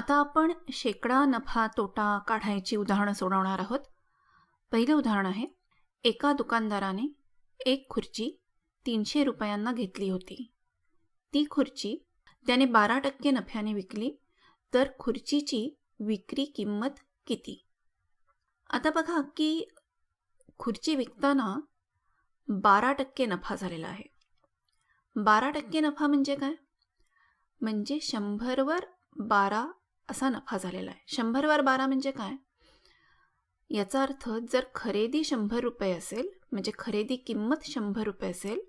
आता आपण शेकडा नफा तोटा काढायची उदाहरणं सोडवणार आहोत. पहिलं उदाहरण आहे एका दुकानदाराने एक खुर्ची तीनशे रुपयांना घेतली होती. ती खुर्ची त्याने बारा टक्के नफ्याने विकली तर खुर्चीची विक्री किंमत किती? आता बघा की खुर्ची विकताना बारा टक्के नफा झालेला आहे. बारा टक्के नफा म्हणजे काय? म्हणजे शंभरवर बारा असा नफा झालेला आहे. शंभरवर बारा म्हणजे काय? याचा अर्थ जर खरेदी शंभर रुपये असेल म्हणजे खरेदी किंमत शंभर रुपये असेल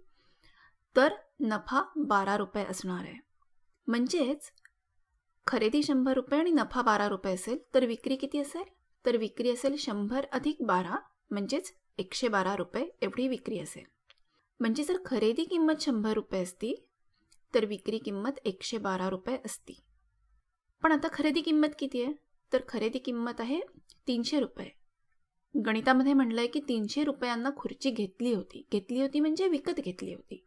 तर नफा बारा रुपये असणार आहे. म्हणजेच खरेदी शंभर रुपये आणि नफा बारा रुपये असेल तर विक्री किती असेल? तर विक्री असेल शंभर अधिक बारा म्हणजेच एकशे बारा रुपये एवढी विक्री असेल. म्हणजे जर खरेदी किंमत शंभर रुपये असती तर विक्री किंमत एकशे बारा रुपये असती. पण आता खरेदी किंमत किती आहे? तर खरेदी किंमत आहे तीनशे रुपये. गणितामध्ये म्हणलं आहे की तीनशे रुपयांना खुर्ची घेतली होती. घेतली होती म्हणजे विकत घेतली होती.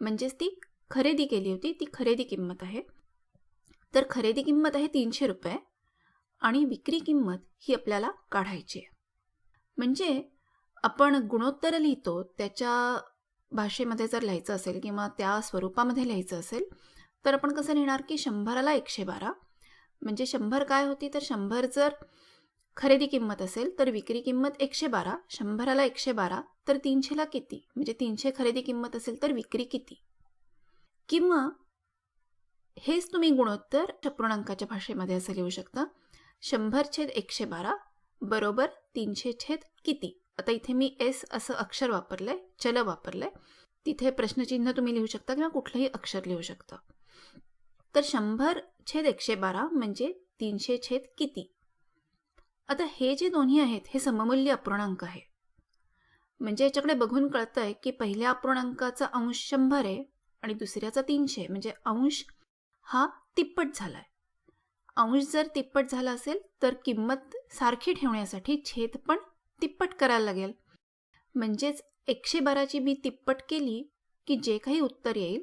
म्हणजेच ती खरेदी केली होती. ती खरेदी किंमत आहे. तर खरेदी किंमत आहे तीनशे रुपये आणि विक्री किंमत ही आपल्याला काढायची आहे. म्हणजे आपण गुणोत्तर लिहितो त्याच्या भाषेमध्ये जर लिहायचं असेल किंवा त्या स्वरूपामध्ये लिहायचं असेल तर आपण कसं लिहिणार की शंभराला एकशे बारा. म्हणजे शंभर काय होती? तर शंभर जर खरेदी किंमत असेल तर विक्री किंमत एकशे बारा शंभराला एकशे बारा तर तीनशेला किती? म्हणजे तीनशे खरेदी किंमत असेल तर विक्री किती? किंवा हेच तुम्ही गुणोत्तर पूर्णांकाच्या भाषेमध्ये असं लिहू शकता. शंभर छेद एकशे बारा बरोबर तीनशे छेद किती? आता इथे मी एस असं अक्षर वापरलंय चल वापरलंय. तिथे प्रश्नचिन्ह तुम्ही लिहू शकता किंवा कुठलंही अक्षर लिहू शकता. तर शंभर छेद एकशे बारा म्हणजे तीनशे छेद किती? आता हे जे दोन्ही आहेत हे सममूल्य अपूर्णांक आहे. म्हणजे याच्याकडे बघून कळतंय की पहिल्या अपूर्णांकाचा अंश शंभर आहे आणि दुसऱ्याचा तीनशे म्हणजे अंश हा तिप्पट झालाय. अंश जर तिप्पट झाला असेल तर किंमत सारखी ठेवण्यासाठी छेद पण तिप्पट करायला लागेल. म्हणजेच एकशे बाराची मी तिप्पट केली की जे काही उत्तर येईल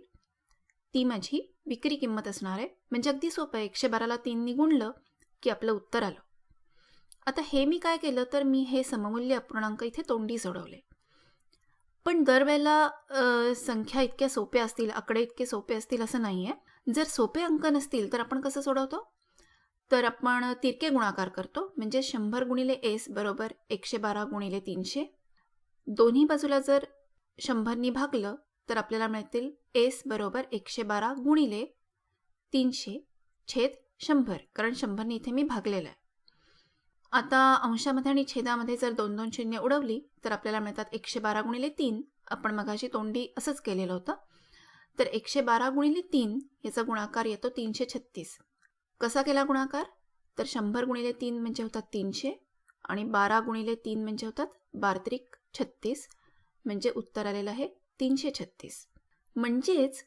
ती माझी विक्री किंमत असणार आहे. म्हणजे अगदी सोपं आहे. एकशे बाराला तीननी गुणलं की आपलं उत्तर आलं. आता हे मी काय केलं तर मी हे सममूल्य अपूर्णांक इथे तोंडी सोडवले. पण दरवेळेला संख्या इतक्या सोप्या असतील आकडे इतके सोपे असतील असं नाही आहे जर सोपे अंक नसतील तर आपण कसं सोडवतो? तर आपण तिरके गुणाकार करतो. म्हणजे शंभर गुणिले एस बरोबर एकशे बारा गुणिले तीनशे. दोन्ही बाजूला जर शंभरनी भागलं तर आपल्याला मिळतील एस बरोबर एकशे बारा गुणिले तीनशे छेद शंभर. कारण शंभरने इथे मी भागलेलं आहे. आता अंशामध्ये आणि छेदामध्ये जर दोन दोन शून्य उडवली तर आपल्याला मिळतात एकशे बारा गुणिले तीन. आपण मगाशी तोंडी असंच केलेलं होतं. तर एकशे बारा गुणिले तीन याचा गुणाकार येतो तीनशे छत्तीस. कसा केला गुणाकार? तर शंभर गुणिले तीन म्हणजे होतात तीनशे आणि बारा गुणिले तीन म्हणजे होतात बारत्रिक छत्तीस. म्हणजे उत्तर आलेलं आहे तीनशे छत्तीस. म्हणजेच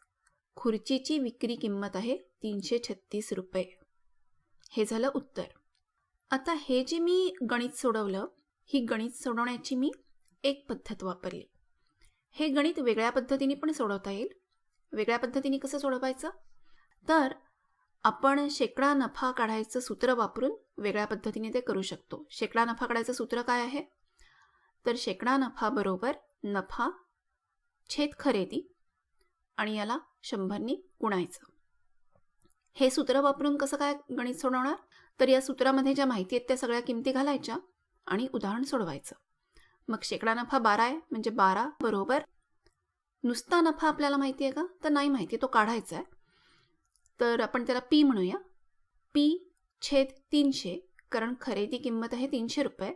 खुर्चीची विक्री किंमत आहे तीनशे छत्तीस रुपये. हे झालं उत्तर. आता हे जे मी गणित सोडवलं ही गणित सोडवण्याची मी एक पद्धत वापरली. हे गणित वेगळ्या पद्धतीने पण सोडवता येईल. वेगळ्या पद्धतीने कसं सोडवायचं? तर आपण शेकडा नफा काढायचं सूत्र वापरून वेगळ्या पद्धतीने ते करू शकतो. शेकडा नफा काढायचं सूत्र काय आहे? तर शेकडा नफा बरोबर नफा छेद खरेदी आणि याला शंभरनी गुणायचं. हे सूत्र वापरून कसं काय गणित सोडवणार? तर या सूत्रामध्ये ज्या माहिती आहेत त्या सगळ्या किमती घालायच्या आणि उदाहरण सोडवायचं. मग शेकडा नफा बारा आहे म्हणजे बारा बरोबर. नुसता नफा आपल्याला माहिती आहे का? तर नाही माहिती तो काढायचा आहे. तर आपण त्याला पी म्हणूया. पी छेद तीनशे कारण खरेदी किंमत आहे तीनशे रुपये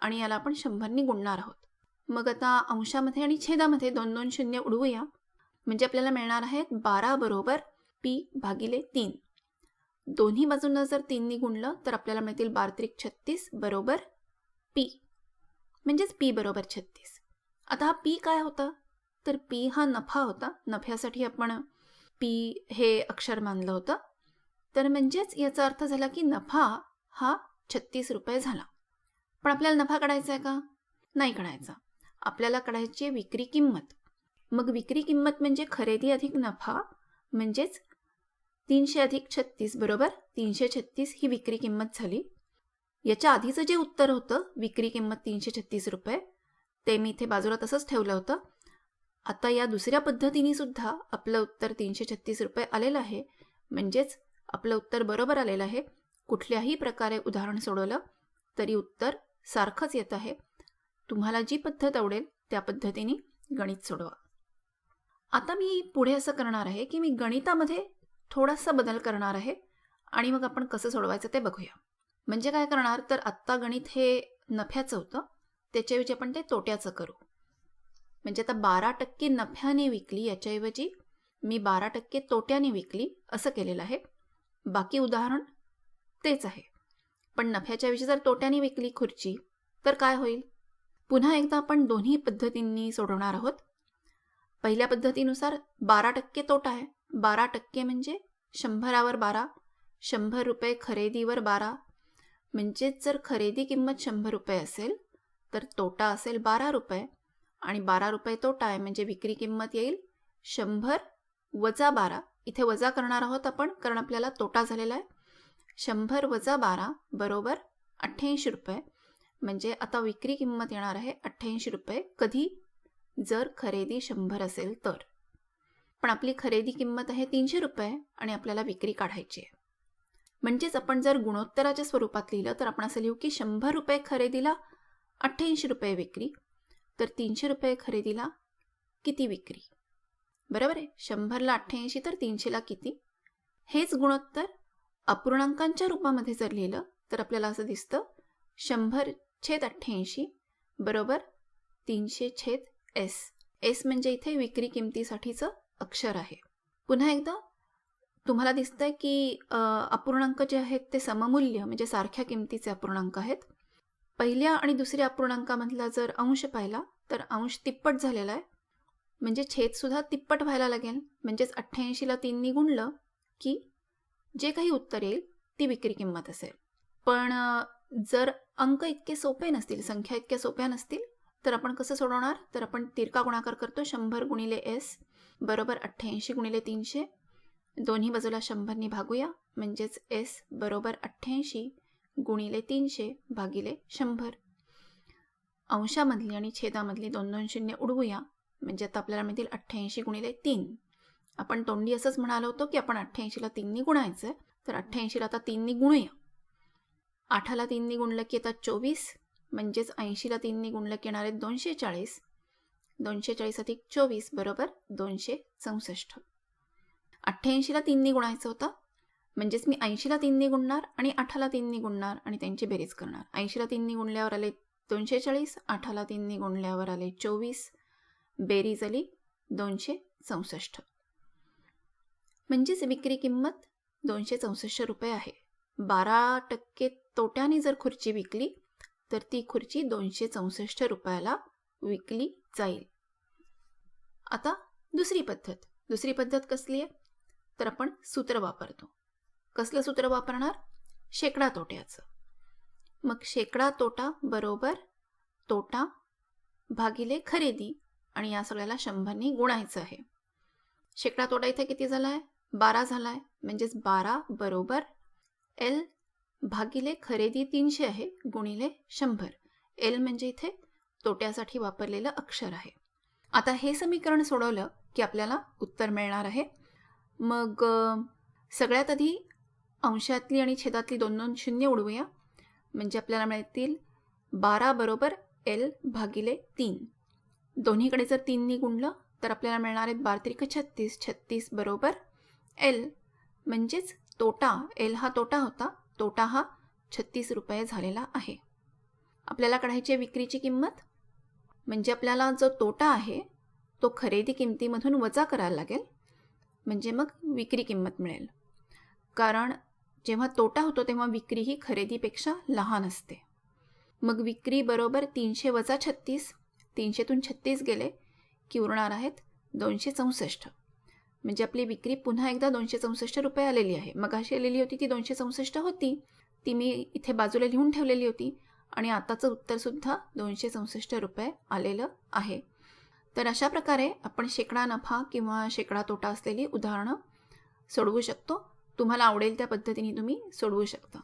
आणि याला आपण शंभरनी गुणणार आहोत. मग आता अंशामध्ये आणि छेदामध्ये दोन दोन शून्य उडवूया. म्हणजे आपल्याला मिळणार आहेत बारा बरोबर पी भागिले तीन. दोन्ही बाजूंना जर तीननी गुणलं तर आपल्याला मिळतील बारत्रिक छत्तीस बरोबर पी. म्हणजेच पी बरोबर छत्तीस. आता हा पी काय होता? तर पी हा नफा होता. नफ्यासाठी आपण पी हे अक्षर मानलं होतं. तर म्हणजेच याचा अर्थ झाला की नफा हा छत्तीस रुपये झाला. पण आपल्याला नफा काढायचा आहे का? नाही काढायचा. आपल्याला काढायची विक्री किंमत. मग विक्री किंमत म्हणजे खरेदी अधिक नफा म्हणजेच तीनशे अधिक छत्तीस बरोबर? तीनशे छत्तीस ही विक्री किंमत झाली. याच्या आधीचं जे उत्तर होतं विक्री किंमत तीनशे छत्तीस रुपये ते मी इथे बाजूला तसंच ठेवलं होतं. आता या दुसऱ्या पद्धतीने सुद्धा आपलं उत्तर तीनशे छत्तीस रुपये आलेलं आहे. म्हणजेच आपलं उत्तर बरोबर आलेलं आहे. कुठल्याही प्रकारे उदाहरण सोडवलं तरी उत्तर सारखंच येत आहे. तुम्हाला जी पद्धत आवडेल त्या पद्धतीने गणित सोडवा. आता मी पुढे असं करणार आहे की मी गणितामध्ये थोडासा बदल करणार आहे आणि मग आपण कसं सोडवायचं ते बघूया. म्हणजे काय करणार? तर आत्ता गणित हे नफ्याचं होतं. त्याच्याऐवजी आपण ते तोट्याचं करू. म्हणजे आता बारा टक्के नफ्याने विकली याच्याऐवजी मी बारा टक्के तोट्याने विकली असं केलेलं आहे. बाकी उदाहरण तेच आहे. पण नफ्याच्याऐवजी जर तोट्याने विकली खुर्ची तर काय होईल? पुन्हा एकदा आपण दोन्ही पद्धतींनी सोडवणार आहोत. पहिल्या पद्धतीनुसार बारा टक्के तोटा आहे. बारा टक्के म्हणजे शंभरावर बारा शंभर रुपये खरेदीवर बारा. म्हणजेच जर खरेदी किंमत शंभर रुपये असेल तर तोटा असेल बारा रुपये आणि बारा रुपये तोटा आहे म्हणजे विक्री किंमत येईल शंभर वजा बारा. इथे वजा करणार आहोत आपण कारण आपल्याला तोटा झालेला आहे. शंभर वजा बारा बरोबर अठ्ठ्याऐंशी रुपये. म्हणजे आता विक्री किंमत येणार आहे अठ्ठ्याऐंशी रुपये. कधी? जर खरेदी शंभर असेल तर. पण आपली खरेदी किंमत आहे तीनशे रुपये आणि आपल्याला विक्री काढायची आहे. म्हणजेच आपण जर गुणोत्तराच्या स्वरूपात लिहिलं तर आपण असं लिहू की शंभर रुपये खरेदीला अठ्ठ्याऐंशी रुपये विक्री तर तीनशे रुपये खरेदीला किती विक्री? बरोबर आहे? शंभरला अठ्ठ्याऐंशी तर तीनशेला किती? हेच गुणोत्तर अपूर्णांकांच्या रूपामध्ये जर लिहिलं तर आपल्याला असं दिसतं शंभर छेद अठ्ठ्याऐंशी बरोबर तीनशे छेद एस. एस म्हणजे इथे विक्री किमतीसाठीचं अक्षर आहे. पुन्हा एकदा तुम्हाला दिसतंय की अपूर्णांक जे आहेत ते सममूल्य म्हणजे सारख्या किमतीचे अपूर्णांक आहेत. पहिल्या आणि दुसऱ्या अपूर्णांकामधला जर अंश पाहिला तर अंश तिप्पट झालेला आहे. म्हणजे छेदसुद्धा तिप्पट व्हायला लागेल. म्हणजेच अठ्ठ्याऐंशीला तीननी गुणलं की जे काही उत्तर येईल ती विक्री किंमत असेल. पण जर अंक इतके सोपे नसतील संख्या इतक्या सोप्या नसतील तर आपण कसं सोडवणार? तर आपण तिरका गुणाकार करतो शंभर गुणिले एस बरोबर अठ्ठ्याऐंशी गुणिले तीनशे. दोन्ही बाजूला शंभरनी भागूया म्हणजेच एस बरोबर अठ्ठ्याऐंशी गुणिले तीनशे भागिले शंभर. अंशामधली आणि छेदामधली दोन दोन शून्य उडवूया म्हणजे आता आपल्याला मिळतील अठ्ठ्याऐंशी गुणिले तीन. आपण तोंडी असंच म्हणालो होतो की आपण अठ्ठ्याऐंशीला तीननी गुणायचं तर अठ्ठ्याऐंशीला आता तीननी गुणूया. आठाला तीननी गुणलं की येतात चोवीस म्हणजेच ऐंशीला तीननी गुणलं की येणार आहेत दोनशे चाळीस. दोनशे चाळीस अधिक चोवीस बरोबर दोनशे चौसष्ट. अठ्ठ्याऐंशीला तीननी गुणायचं होतं म्हणजेच मी ऐंशीला तीननी गुणणार आणि आठाला तीननी गुणणार आणि त्यांची बेरीज करणार. ऐंशीला तीननी गुणल्यावर आले दोनशे चाळीस आठाला तीननी गुणल्यावर आले चोवीस. बेरीज आली दोनशे चौसष्ट. म्हणजेच विक्री किंमत दोनशे चौसष्ट रुपये आहे. बारा टक्के तोट्याने जर खुर्ची विकली तर ती खुर्ची दोनशे चौसष्ट रुपयाला विकली जाईल. आता दुसरी पद्धत. दुसरी पद्धत कसली आहे? तर आपण सूत्र वापरतो. कसलं सूत्र वापरणार? शेकडा तोट्याचं. मग शेकडा तोटा बरोबर तोटा भागिले खरेदी आणि या सगळ्याला शंभरनी गुणायचं आहे. शेकडा तोटा इथे किती झाला आहे बारा झाला आहे म्हणजेच बारा बरोबर एल भागिले खरेदी तीनशे आहे गुणिले शंभर. एल म्हणजे इथे तोट्यासाठी वापरलेलं अक्षर आहे. आता हे समीकरण सोडवलं की आपल्याला उत्तर मिळणार आहे. मग सगळ्यात आधी अंशातली आणि छेदातली दोन दोन शून्य उडवूया. म्हणजे आपल्याला मिळतील बारा बरोबर एल भागिले तीन. दोन्हीकडे जर तीननी गुणलं तर आपल्याला मिळणार आहेत बारत्रिक छत्तीस छत्तीस बरोबर एल. म्हणजेच तोटा एल हा तोटा होता. तोटा हा छत्तीस रुपये झालेला आहे. आपल्याला काढायची आहे विक्रीची किंमत? म्हणजे आपल्याला जो तोटा आहे तो खरेदी किमतीमधून वजा करायला लागेल. म्हणजे मग विक्री किंमत मिळेल. कारण जेव्हा तोटा होतो तेव्हा विक्री ही खरेदीपेक्षा लहान असते. मग विक्री बरोबर तीनशे वजा छत्तीस तीनशेतून छत्तीस गेले की उरणार आहेत दोनशे चौसष्ट. म्हणजे आपली विक्री पुन्हा एकदा दोनशे चौसष्ट रुपये आलेली आहे. मग अशी आलेली होती ती दोनशे चौसष्ट होती. ती मी इथे बाजूला लिहून ठेवलेली होती आणि आताचं उत्तरसुद्धा दोनशे चौसष्ट रुपये आलेलं आहे. तर अशा प्रकारे आपण शेकडा नफा किंवा शेकडा तोटा असलेली उदाहरणं सोडवू शकतो. तुम्हाला आवडेल त्या पद्धतीने तुम्ही सोडवू शकता.